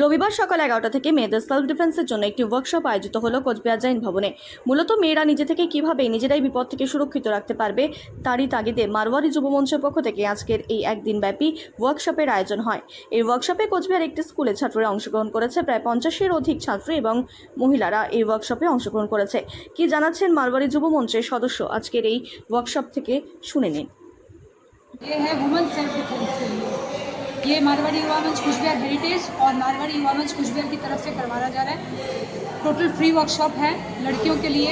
রবিবার সকাল এগারোটা থেকে মেয়েদের সেলফ ডিফেন্সের জন্য একটি ওয়ার্কশপ আয়োজিত হলো কোচবিহার জৈন ভবনে মূলত মেয়েরা নিজে থেকে কিভাবে নিজেরাই বিপদ থেকে সুরক্ষিত রাখতে পারবে তারই তাগিদে মারওয়ারি যুব মঞ্চের পক্ষ থেকে আজকের এই একদিন ব্যাপী ওয়ার্কশপের আয়োজন হয় এই ওয়ার্কশপে কোচবিহার একটি স্কুলে ছাত্ররা অংশগ্রহণ করেছে প্রায় পঞ্চাশের অধিক ছাত্র এবং মহিলারা এই ওয়ার্কশপে অংশগ্রহণ করেছে কি জানাচ্ছেন মারওয়ারি যুব মঞ্চের সদস্য আজকের এই ওয়ার্কশপ থেকে শুনে নিন ये है वुमेन सेल्फ डिफेंस के लिए ये मारवाड़ी युवा मंच कुचबिहार हेरिटेज और मारवाड़ी युवा मंच कुचबिहार की तरफ़ से करवाया जा रहा है। टोटल फ्री वर्कशॉप है लड़कियों के लिए।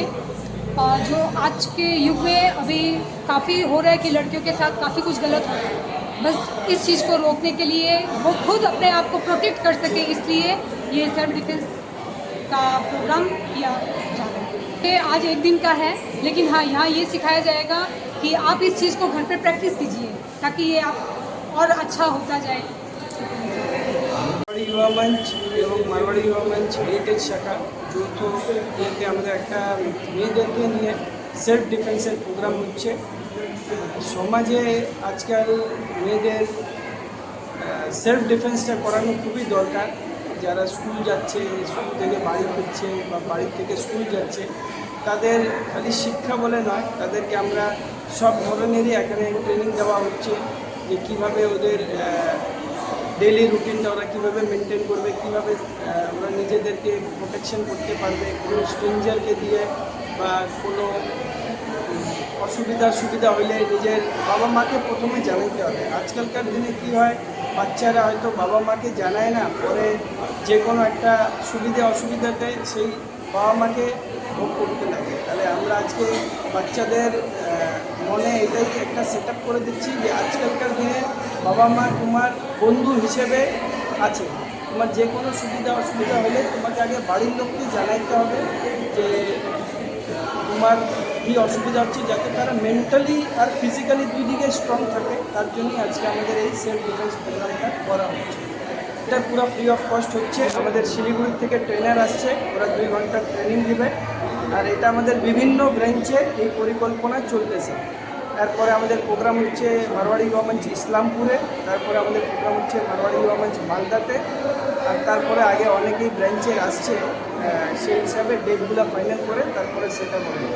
जो आज के युग में अभी काफ़ी हो रहा है कि लड़कियों के साथ काफ़ी कुछ गलत हो रहा है। बस इस चीज़ को रोकने के लिए वो खुद अपने आप को प्रोटेक्ट कर सके, इसलिए ये सेल्फ डिफेंस का प्रोग्राम किया जा रहा है। ये आज एक दिन का है, लेकिन हाँ यहाँ ये सिखाया जाएगा कि आप इस चीज़ को घर पे प्रैक्टिस कीजिए, ताकि ये आप और अच्छा होता जाए মারওয়াড়ি যুবা মঞ্চ এবং মারওয়াড়ি যুবা মঞ্চ হেরিটেজ শাখা যৌথ ইয়েতে আমাদের একটা মেয়েদেরকে নিয়ে সেলফ ডিফেন্সের প্রোগ্রাম হচ্ছে সমাজে আজকাল মেয়েদের সেলফ ডিফেন্সটা করানো খুবই দরকার যারা স্কুল যাচ্ছে স্কুল থেকে বাড়ি ফিরছে বা বাড়ি থেকে স্কুল যাচ্ছে তাদের খালি শিক্ষা বলে নয় তাদেরকে আমরা সব ধরনেরই এখানে ট্রেনিং দেওয়া হচ্ছে যে কীভাবে ওদের ডেলি রুটিনটা ওরা কীভাবে মেনটেন করবে, কীভাবে ওরা নিজেদেরকে প্রোটেকশন করতে পারবে, কোনো স্ট্রেঞ্জারকে দিয়ে বা কোনো অসুবিধা সুবিধা হইলে নিজের বাবা মাকে প্রথমে জানাইতে হবে। আজকালকার দিনে কি হয়, বাচ্চারা হয়তো বাবা মাকে জানায় না, পরে যে কোনো একটা সুবিধা অসুবিধাতে সেই বাবা মাকে ভোগ করতে লাগে। তাহলে আমরা আজকে বাচ্চাদের এটাই একটা সেট করে দিচ্ছি যে আজকালকার দিনে বাবা মা তোমার বন্ধু হিসেবে আছে। তোমার যে কোনো সুবিধা, অসুবিধা হলে তোমাকে আগে বাড়ির লোককে জানাইতে হবে যে তোমার কী অসুবিধা হচ্ছে, যাতে তারা মেন্টালি আর ফিজিক্যালি দুই দিকে স্ট্রং থাকে। তার জন্যই আজকে আমাদের এই সেলফ ডিফেন্স প্রোগ্রামটা করা হচ্ছে। এটা পুরো ফ্রি অফ কস্ট হচ্ছে। আমাদের শিলিগুড়ি থেকে ট্রেনার আসছে। ওরা দুই ঘণ্টার ট্রেনিং দেবে। আর এটা আমাদের বিভিন্ন ব্রাঞ্চে এই পরিকল্পনা চলতেছে। তারপরে আমাদের প্রোগ্রাম হচ্ছে মারওয়াড়ি গভর্নমেন্ট ইসলামপুরে, তারপরে আমাদের প্রোগ্রাম হচ্ছে মারওয়াড়ি গভর্নমেন্ট মালদাতে, আর তারপরে আগে অনেকেই ব্রাঞ্চে আসছে সেই হিসাবে ডেটগুলো ফাইনাল করে তারপরে সেটা বলব